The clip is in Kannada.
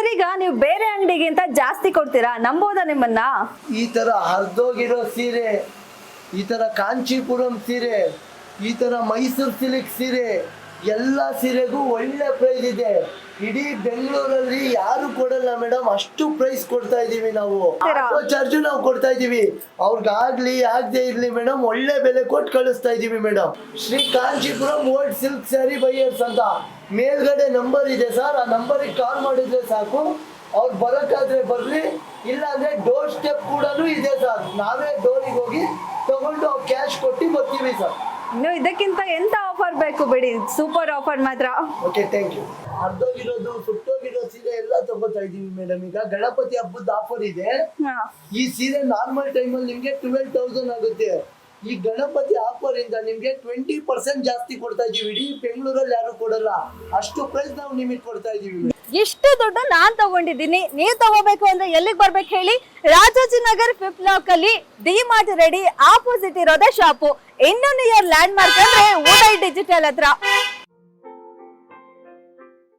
ಸರ್ ಈಗ ನೀವು ಬೇರೆ ಅಂಗಡಿಗಿಂತ ಜಾಸ್ತಿ ಕೊಡ್ತೀರಾ? ನಂಬೋದಾ ನಿಮ್ಮನ್ನ? ಈ ತರ ಹರಿದೋಗಿರೋ ಸೀರೆ, ಈ ತರ ಕಾಂಚೀಪುರಂ ಸೀರೆ, ಈ ತರ ಮೈಸೂರು ಸಿಲ್ಕ್ ಸೀರೆ ಎಲ್ಲ ಸೀರೆಗೂ ಒಳ್ಳೆ ಪ್ರೈಸ್ ಇದೆ. ಇಡೀ ಬೆಂಗಳೂರಲ್ಲಿ ಯಾರು ಕೊಡಲ್ಲ ಮೇಡಮ್ ಅಷ್ಟು ಪ್ರೈಸ್ ಕೊಡ್ತಾ ಇದೀವಿ ನಾವು. ಆಟೋ ಚಾರ್ಜು ನಾವು ಕೊಡ್ತಾ ಇದೀವಿ ಅವ್ರಿಗಾಗ್ಲಿ ಆಗದೆ ಇರ್ಲಿ ಮೇಡಮ್ ಒಳ್ಳೆ ಬೆಲೆ ಕೊಟ್ಟು ಕಳಿಸ್ತಾ ಇದೀವಿ madam Shri Kanchipuram old silk sari buyers ಅಂತ ಮೇಲ್ಗಡೆ ನಂಬರ್ ಇದೆ ಸರ್ ಆ ನಂಬರಿಗೆ ಕಾಲ್ ಮಾಡಿದ್ರೆ ಸಾಕು. ಅವ್ರು ಬರೋಕ್ಕಾದ್ರೆ ಬರ್ಲಿ. ಇಲ್ಲ ಅಂದ್ರೆ ಡೋರ್ ಸ್ಟೆಪ್ ಕೂಡ ಇದೆ ಸರ್ ನಾವೇ ಡೋರಿಗೆ ಹೋಗಿ ತಗೊಂಡು ಅವ್ರು ಕ್ಯಾಶ್ ಕೊಟ್ಟು ಬರ್ತೀವಿ ಸರ್ ಇನ್ನು ಇದಕ್ಕಿಂತ ಎಂತ ಆಫರ್ ಬೇಕು ಬಿಡಿ? ಸೂಪರ್ ಆಫರ್ ಮಾತ್ರ. ಓಕೆ ಥ್ಯಾಂಕ್ ಯು ಅರ್ಧೋಗಿರೋದು ಸುಟ್ಟೋಗಿರೋ ಸೀರೆ ಎಲ್ಲ ತಗೋತಾ ಇದೀವಿ ಮೇಡಮ್ ಈಗ ಗಣಪತಿ ಹಬ್ಬದ ಆಫರ್ ಇದೆ. ಹಾ. ಈ ಸೀರೆ ನಾರ್ಮಲ್ ಟೈಮಲ್ಲಿ ನಿಮಗೆ ಟ್ವೆಲ್ ತೌಸಂಡ್ ಆಗುತ್ತೆ. ಈ ಗಣಪತಿ ಆಫರ್ ಇಂದ ನಿಮ್ಗೆ ಟ್ವೆಂಟಿ ಪರ್ಸೆಂಟ್ ಜಾಸ್ತಿ ಕೊಡ್ತಾ ಇದೀವಿ. ಇಡೀ ಬೆಂಗಳೂರಲ್ಲಿ ಯಾರು ಕೊಡಲ್ಲ. ಅಷ್ಟು ಪ್ರೈಸ್ ನಾವು ನಿಮಗೆ ಕೊಡ್ತಾ ಇದೀವಿ. ಎಷ್ಟು ದೊಡ್ಡ ನಾನ್ ತಗೊಂಡಿದ್ದೀನಿ. ನೀವ್ ತಗೋಬೇಕು ಅಂದ್ರೆ ಎಲ್ಲಿಗೆ ಬರ್ಬೇಕು ಹೇಳಿ? ರಾಜಾಜಿನಗರ್ ಫಿಫ್ತ್ ಲಾಕ್ ಅಲ್ಲಿ ಡಿ ಮಾರ್ಟ್ ರೆಡಿ ಆಪೋಸಿಟ್ ಇರೋದೇ ಶಾಪು ಇನ್ನೊಂದು ಇಯರ್ ಲ್ಯಾಂಡ್ ಮಾರ್ಕ್ ಅಂದ್ರೆ ಡಿಜಿಟಲ್ ಹತ್ರ.